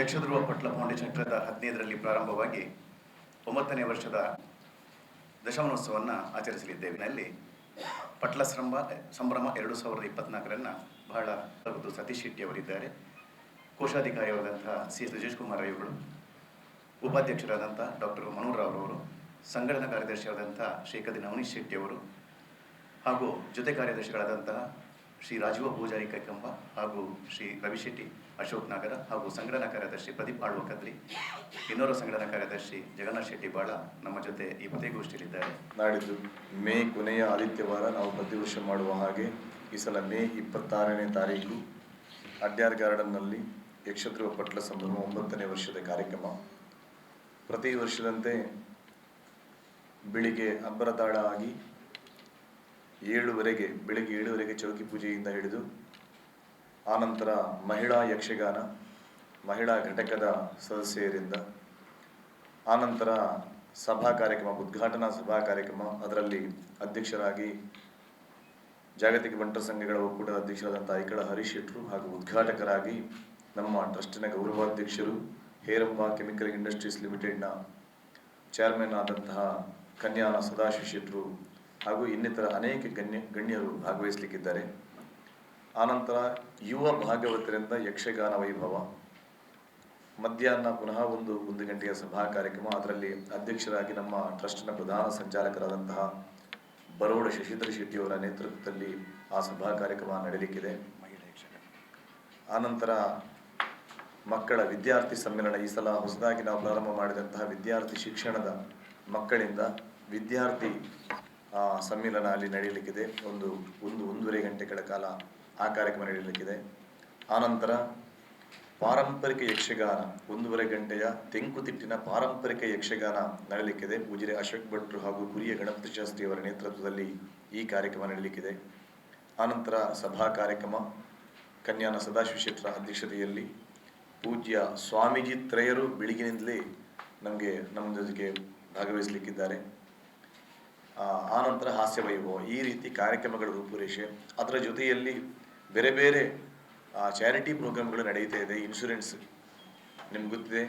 ಯಕ್ಷಧ್ರುವ ಪಟ್ಲ foundation ಕಳೆದ ಹದಿನೈದರಲ್ಲಿ ಪ್ರಾರಂಭವಾಗಿ ಒಂಬತ್ತನೇ ವರ್ಷದ ದಶಮಾನೋತ್ಸವವನ್ನು ಆಚರಿಸಲಿದ್ದೇವಿನಲ್ಲಿ ಪಟ್ಲ ಸಂಭ್ರಮ ಸಂಭ್ರಮ ಎರಡು ಸಾವಿರದ ಇಪ್ಪತ್ನಾಲ್ಕರನ್ನು ಬಹಳ ಮತ್ತು ಸತೀಶ್ ಶೆಟ್ಟಿ ಅವರಿದ್ದಾರೆ. ಕೋಶಾಧಿಕಾರಿಯಾದಂತಹ ಸಿ ಎಸ್ ಕುಮಾರ್ ಅವರು ಉಪಾಧ್ಯಕ್ಷರಾದಂಥ ಡಾಕ್ಟರ್ ಮನೋಹರ್ ಅವರು ಸಂಘಟನಾ ಕಾರ್ಯದರ್ಶಿಯಾದಂಥ ಶ್ರೀಕದಿ ನವನೀಶ್ ಶೆಟ್ಟಿ ಅವರು ಹಾಗೂ ಜೊತೆ ಕಾರ್ಯದರ್ಶಿಗಳಾದಂತಹ ಶ್ರೀ ರಾಜೀವ ಪೂಜಾರಿ ಕೈಕಂಬ ಹಾಗೂ ಶ್ರೀ ರವಿ ಶೆಟ್ಟಿ ಅಶೋಕ್ ನಗರ ಹಾಗೂ ಸಂಘಟನಾ ಕಾರ್ಯದರ್ಶಿ ಪ್ರದೀಪ್ ಆಳ್ವ ಕದ್ರಿ, ಇನ್ನೋರ್ವ ಸಂಘಟನಾ ಕಾರ್ಯದರ್ಶಿ ಜಗನ್ನಾಥ್ ಶೆಟ್ಟಿ ಬಾಳ ನಮ್ಮ ಜೊತೆ ಈ ಪತ್ರಿಕೋಷ್ಠಿಯಲ್ಲಿದ್ದಾರೆ ನಾಡಿದ್ದು ಮೇ ಕೊನೆಯ ಆದಿತ್ಯವಾರ ನಾವು ಪ್ರತಿ ವರ್ಷ ಮಾಡುವ ಹಾಗೆ, ಈ ಸಲ ಮೇ ಇಪ್ಪತ್ತಾರನೇ ತಾರೀಕು ಅಡ್ಯಾರ್ ಗಾರ್ಡನ್ನಲ್ಲಿ ಯಕ್ಷಧ್ರುವ ಪಟ್ಲ ಸಂಭ್ರಮ ಒಂಬತ್ತನೇ ವರ್ಷದ ಕಾರ್ಯಕ್ರಮ. ಪ್ರತಿ ವರ್ಷದಂತೆ ಬೆಳಿಗ್ಗೆ ಅಬ್ಬರತಾಳ ಆಗಿ ಏಳುವರೆಗೆ, ಬೆಳಿಗ್ಗೆ ಏಳುವರೆಗೆ ಚೌಕಿ ಪೂಜೆಯಿಂದ ಹಿಡಿದು ಆನಂತರ ಮಹಿಳಾ ಯಕ್ಷಗಾನ, ಮಹಿಳಾ ಘಟಕದ ಸದಸ್ಯರಿಂದ ಆನಂತರ ಸಭಾ ಕಾರ್ಯಕ್ರಮ, ಉದ್ಘಾಟನಾ ಸಭಾ ಕಾರ್ಯಕ್ರಮ. ಅದರಲ್ಲಿ ಅಧ್ಯಕ್ಷರಾಗಿ ಜಾಗತಿಕ ಬಂಟರ ಸಂಘಗಳ ಒಕ್ಕೂಟದ ಅಧ್ಯಕ್ಷರಾದಂಥ ಐಕಳ ಹರೀಶ್ ಶೆಟ್ರು ಹಾಗೂ ಉದ್ಘಾಟಕರಾಗಿ ನಮ್ಮ ಟ್ರಸ್ಟಿನ ಗೌರವಾಧ್ಯಕ್ಷರು ಹೇರಪ್ಪ ಕೆಮಿಕಲ್ ಇಂಡಸ್ಟ್ರೀಸ್ ಲಿಮಿಟೆಡ್ನ ಚೇರ್ಮನ್ ಆದಂತಹ ಕನ್ಯಾನ ಸದಾಶಿವ ಶೆಟ್ರು ಹಾಗೂ ಇನ್ನಿತರ ಅನೇಕ ಗಣ್ಯ ಗಣ್ಯರು ಭಾಗವಹಿಸಲಿಕ್ಕಿದ್ದಾರೆ. ಆನಂತರ ಯುವ ಭಾಗವತರಿಂದ ಯಕ್ಷಗಾನ ವೈಭವ. ಮಧ್ಯಾಹ್ನ ಪುನಃ ಒಂದು ಒಂದು ಗಂಟೆಯ ಸಭಾ ಕಾರ್ಯಕ್ರಮ. ಅದರಲ್ಲಿ ಅಧ್ಯಕ್ಷರಾಗಿ ನಮ್ಮ ಟ್ರಸ್ಟ್ನ ಪ್ರಧಾನ ಸಂಚಾಲಕರಾದಂತಹ ಬರೋಡ ಶಶಿಧರ ಶೆಟ್ಟಿಯವರ ನೇತೃತ್ವದಲ್ಲಿ ಆ ಸಭಾ ಕಾರ್ಯಕ್ರಮ ನಡೆಯಲಿಕ್ಕಿದೆ ಆನಂತರ ಮಕ್ಕಳ ವಿದ್ಯಾರ್ಥಿ ಸಮ್ಮೇಳನ. ಈ ಸಲ ಹೊಸದಾಗಿ ನಾವು ಪ್ರಾರಂಭ ಮಾಡಿದಂತಹ ವಿದ್ಯಾರ್ಥಿ ಶಿಕ್ಷಣದ ಮಕ್ಕಳಿಂದ ವಿದ್ಯಾರ್ಥಿ ಸಮ್ಮೇಳನ ಅಲ್ಲಿ ನಡೆಯಲಿಕ್ಕಿದೆ ಒಂದು ಒಂದು, ಒಂದೂವರೆ ಗಂಟೆಗಳ ಕಾಲ ಆ ಕಾರ್ಯಕ್ರಮ ನಡೆಯಲಿಕ್ಕಿದೆ. ಆನಂತರ ಪಾರಂಪರಿಕ ಯಕ್ಷಗಾನ, ಒಂದೂವರೆ ಗಂಟೆಯ ತೆಂಕುತಿಟ್ಟಿನ ಪಾರಂಪರಿಕ ಯಕ್ಷಗಾನ ನಡೆಯಲಿಕ್ಕಿದೆ. ಪೂಜೆ ಅಶೋಕ್ ಭಟ್ರು ಹಾಗೂ ಕುರಿಯ ಗಣಪತಿ ಶಾಸ್ತ್ರಿ ಅವರ ನೇತೃತ್ವದಲ್ಲಿ ಈ ಕಾರ್ಯಕ್ರಮ ನಡೆಯಲಿಕ್ಕಿದೆ. ಆನಂತರ ಸಭಾ ಕಾರ್ಯಕ್ರಮ, ಕನ್ಯಾನ ಸದಾಶಿವ ಶೆಟ್ಟರ ಅಧ್ಯಕ್ಷತೆಯಲ್ಲಿ ಪೂಜ್ಯ ಸ್ವಾಮೀಜಿ ತ್ರಯರು ಬೆಳಗಿನಿಂದಲೇ ನಮಗೆ ನಮ್ಮ ಜೊತೆಗೆ ಭಾಗವಹಿಸಲಿಕ್ಕಿದ್ದಾರೆ. ಆನಂತರ ಹಾಸ್ಯ ವೈಭವ, ಈ ರೀತಿ ಕಾರ್ಯಕ್ರಮಗಳ ರೂಪುರೇಷೆ, ಅದರ ಜೊತೆಯಲ್ಲಿ ಬೇರೆ ಬೇರೆ ಚಾರಿಟಿ ಪ್ರೋಗ್ರಾಮ್ಗಳು ನಡೀತಾ ಇದೆ ಇನ್ಶೂರೆನ್ಸ್ ನಿಮ್ಗೆ ಗೊತ್ತಿದೆ.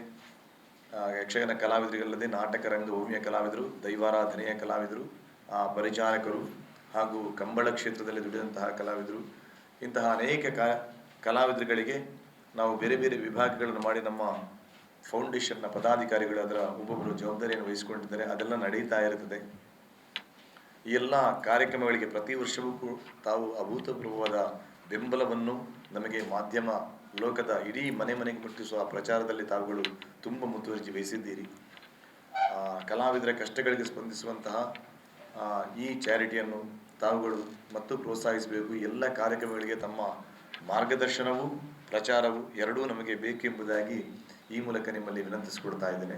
ಯಕ್ಷಗನ ಕಲಾವಿದರಿಗಲ್ಲದೆ ನಾಟಕ ರಂಗ, ಭೂಮಿಯ ಕಲಾವಿದರು, ದೈವಾರಾಧನೆಯ ಕಲಾವಿದರು ಪರಿಚಾರಕರು ಹಾಗೂ ಕಂಬಳ ಕ್ಷೇತ್ರದಲ್ಲಿ ದುಡಿದಂತಹ ಕಲಾವಿದರು, ಇಂತಹ ಅನೇಕ ಕಲಾವಿದರುಗಳಿಗೆ ನಾವು ಬೇರೆ ಬೇರೆ ವಿಭಾಗಗಳನ್ನು ಮಾಡಿ ನಮ್ಮ ಫೌಂಡೇಶನ್ನ ಪದಾಧಿಕಾರಿಗಳು ಅದರ ಒಬ್ಬೊಬ್ಬರು ಜವಾಬ್ದಾರಿಯನ್ನು ವಹಿಸಿಕೊಂಡಿದ್ದಾರೆ. ಅದೆಲ್ಲ ನಡೀತಾ ಇರುತ್ತದೆ. ಈ ಎಲ್ಲ ಕಾರ್ಯಕ್ರಮಗಳಿಗೆ ಪ್ರತಿ ವರ್ಷವೂ ತಾವು ಅಭೂತಪೂರ್ವವಾದ ಬೆಂಬಲವನ್ನು ನಮಗೆ ಮಾಧ್ಯಮ ಲೋಕದ ಇಡೀ ಮನೆ ಮನೆಗೆ ಮುಟ್ಟಿಸುವ ಪ್ರಚಾರದಲ್ಲಿ ತಾವುಗಳು ತುಂಬ ಮುತುವರ್ಜಿ ವಹಿಸಿದ್ದೀರಿ. ಕಲಾವಿದರ ಕಷ್ಟಗಳಿಗೆ ಸ್ಪಂದಿಸುವಂತಹ ಈ ಚಾರಿಟಿಯನ್ನು ತಾವುಗಳು ಮತ್ತು ಪ್ರೋತ್ಸಾಹಿಸಬೇಕು. ಎಲ್ಲ ಕಾರ್ಯಕ್ರಮಗಳಿಗೆ ತಮ್ಮ ಮಾರ್ಗದರ್ಶನವು ಪ್ರಚಾರವು ಎರಡೂ ನಮಗೆ ಬೇಕೆಂಬುದಾಗಿ ಈ ಮೂಲಕ ನಿಮ್ಮಲ್ಲಿ ವಿನಂತಿಸಿಕೊಡ್ತಾ ಇದ್ದೇನೆ.